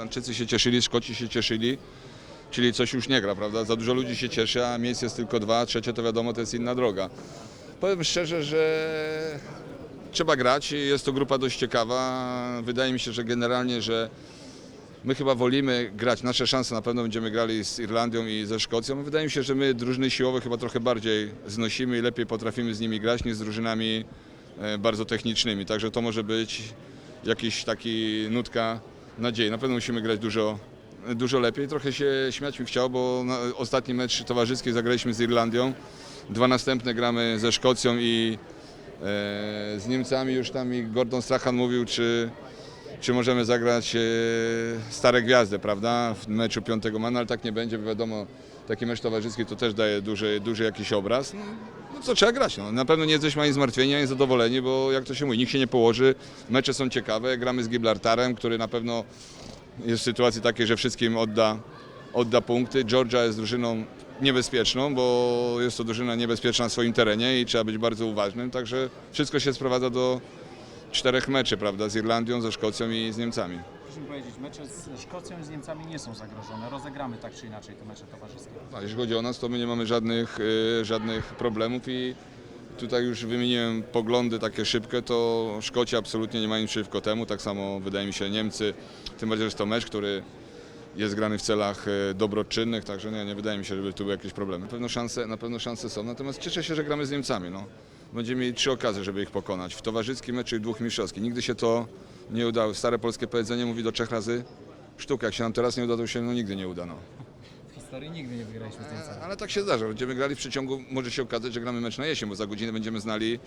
Irlandczycy się cieszyli, Szkoci się cieszyli, czyli coś już nie gra, prawda? Za dużo ludzi się cieszy, a miejsc jest tylko dwa, trzecie to wiadomo, to jest inna droga. Powiem szczerze, że trzeba grać, jest to grupa dość ciekawa. Wydaje mi się, że generalnie, że my chyba wolimy grać, nasze szanse na pewno będziemy grali z Irlandią i ze Szkocją. Wydaje mi się, że my drużyny siłowe chyba trochę bardziej znosimy i lepiej potrafimy z nimi grać niż z drużynami e, bardzo technicznymi. Także to może być jakiś taki nutka nadziei. Na pewno musimy grać dużo, dużo lepiej. Trochę się śmiać mi chciało, bo ostatni mecz towarzyski zagraliśmy z Irlandią. Dwa następne gramy ze Szkocją i e, z Niemcami już tam mi Gordon Strachan mówił, czy, czy możemy zagrać e, stare gwiazdy, prawda, w meczu 5 maja, ale tak nie będzie, wiadomo, taki mecz towarzyski to też daje duży, duży jakiś obraz. No, no co, trzeba grać. No. Na pewno nie jesteśmy ani zmartwieni, ani zadowoleni, bo jak to się mówi, nikt się nie położy, mecze są ciekawe, gramy z Gibraltarem, który na pewno jest w sytuacji takiej, że wszystkim odda, odda punkty. Georgia jest drużyną niebezpieczną, bo jest to drużyna niebezpieczna na swoim terenie i trzeba być bardzo uważnym, także wszystko się sprowadza do czterech meczy, prawda, z Irlandią, ze Szkocją i z Niemcami. Proszę mi powiedzieć, mecze z Szkocją i z Niemcami nie są zagrożone. Rozegramy tak czy inaczej te mecze towarzyskie. A jeśli chodzi o nas, to my nie mamy żadnych, y, żadnych problemów i tutaj już wymieniłem poglądy takie szybkie, to Szkoci absolutnie nie mają nic przeciwko temu, tak samo wydaje mi się Niemcy, tym bardziej, że jest to mecz, który jest grany w celach y, dobroczynnych, także nie, nie wydaje mi się, żeby tu były jakieś problemy. Na pewno szanse, na pewno szanse są, natomiast cieszę się, że gramy z Niemcami. No. Będziemy mieli trzy okazje, żeby ich pokonać, w towarzyskim meczu i dwóch mistrzowskich. Nigdy się to nie udało. Stare polskie powiedzenie mówi do trzech razy sztuka. Jak się nam teraz nie uda, to się no, nigdy nie uda. No. W historii nigdy nie wygraliśmy z Niemcami. Ale tak się zdarza. Będziemy grali w przeciągu, może się okazać, że gramy mecz na jesień, bo za godzinę będziemy znali,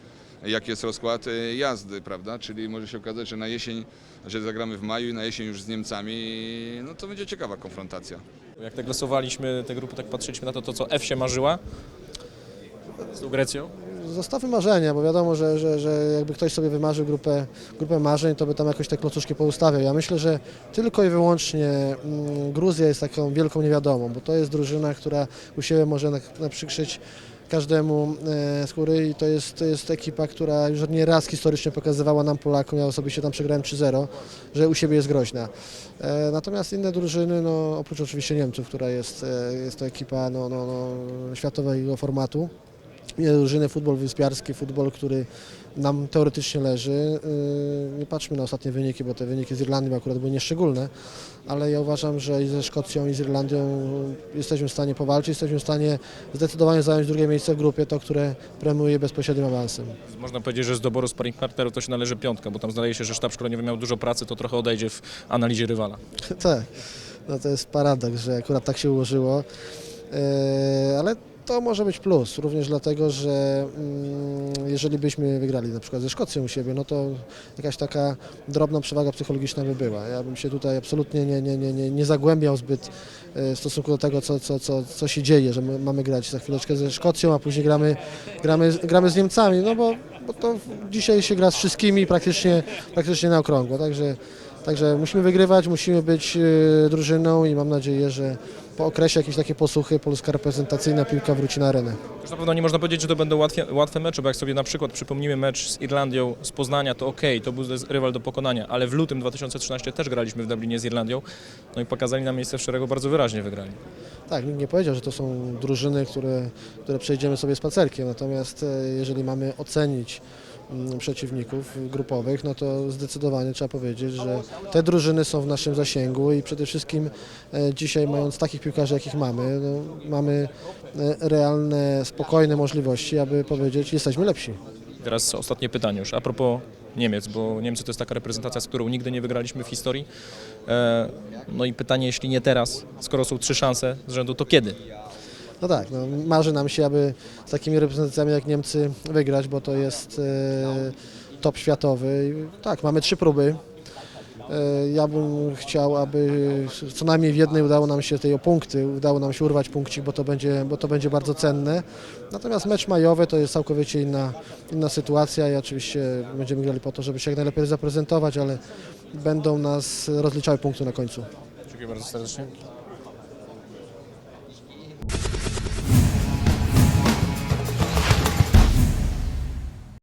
jaki jest rozkład e, jazdy, prawda? Czyli może się okazać, że na jesień, że zagramy w maju i na jesień już z Niemcami, no to będzie ciekawa konfrontacja. Jak tak losowaliśmy te grupy, tak patrzyliśmy na to, to co F się marzyła z tą Grecją. Zostawmy marzenia, bo wiadomo, że, że, że jakby ktoś sobie wymarzył grupę, grupę marzeń, to by tam jakoś te klocuszki poustawiał. Ja myślę, że tylko i wyłącznie mm, Gruzja jest taką wielką niewiadomą, bo to jest drużyna, która u siebie może naprzykrzyć każdemu e, skóry i to jest, to jest ekipa, która już nie raz historycznie pokazywała nam Polakom, ja osobiście tam przegrałem 3-0, że u siebie jest groźna. E, natomiast inne drużyny, no, oprócz oczywiście Niemców, która jest, e, jest to ekipa no, no, no, światowego formatu, drużyny, futbol wyspiarski, futbol, który nam teoretycznie leży. Yy, Nie patrzmy na ostatnie wyniki, bo te wyniki z Irlandii akurat były nieszczególne, ale ja uważam, że i ze Szkocją, i z Irlandią jesteśmy w stanie powalczyć, jesteśmy w stanie zdecydowanie zająć drugie miejsce w grupie, to które premiuje bezpośrednim awansem. Można powiedzieć, że z doboru sparring partnerów to się należy piątka, bo tam zdaje się, że sztab szkoleniowy miał dużo pracy, to trochę odejdzie w analizie rywala. tak, no to jest paradoks, że akurat tak się ułożyło, Yy, ale to może być plus, również dlatego, że mm, jeżeli byśmy wygrali na przykład ze Szkocją u siebie, no to jakaś taka drobna przewaga psychologiczna by była. Ja bym się tutaj absolutnie nie, nie, nie, nie, nie zagłębiał zbyt e, w stosunku do tego, co, co, co, co się dzieje, że my mamy grać za chwileczkę ze Szkocją, a później gramy, gramy, gramy z Niemcami, no bo, bo to dzisiaj się gra z wszystkimi praktycznie, praktycznie na okrągło, także Także musimy wygrywać, musimy być e, drużyną i mam nadzieję, że po okresie jakieś takie posłuchy polska reprezentacyjna piłka wróci na arenę. Już na pewno nie można powiedzieć, że to będą łatwie, łatwe mecze, bo jak sobie na przykład przypomnimy mecz z Irlandią z Poznania, to okej, to był rywal do pokonania, ale w lutym 2013 też graliśmy w Dublinie z Irlandią, no i pokazali nam miejsce w szeregu, bardzo wyraźnie wygrali. Tak, nikt nie powiedział, że to są drużyny, które, które przejdziemy sobie spacerkiem, natomiast e, jeżeli mamy ocenić przeciwników grupowych, no to zdecydowanie trzeba powiedzieć, że te drużyny są w naszym zasięgu i przede wszystkim e, dzisiaj mając takich piłkarzy, jakich mamy, no, mamy e, realne, spokojne możliwości, aby powiedzieć, jesteśmy lepsi. Teraz ostatnie pytanie już, a propos Niemiec, bo Niemcy to jest taka reprezentacja, z którą nigdy nie wygraliśmy w historii. E, no i pytanie, jeśli nie teraz, skoro są trzy szanse z rzędu, to kiedy? No tak, no, marzy nam się, aby z takimi reprezentacjami jak Niemcy wygrać, bo to jest e, top światowy. Tak, mamy trzy próby. E, ja bym chciał, aby co najmniej w jednej udało nam się tej o punkty, udało nam się urwać punkcik, bo to będzie, bo to będzie bardzo cenne. Natomiast mecz majowy to jest całkowicie inna, inna sytuacja i oczywiście będziemy grali po to, żeby się jak najlepiej zaprezentować, ale będą nas rozliczały punkty na końcu. Dziękuję bardzo serdecznie.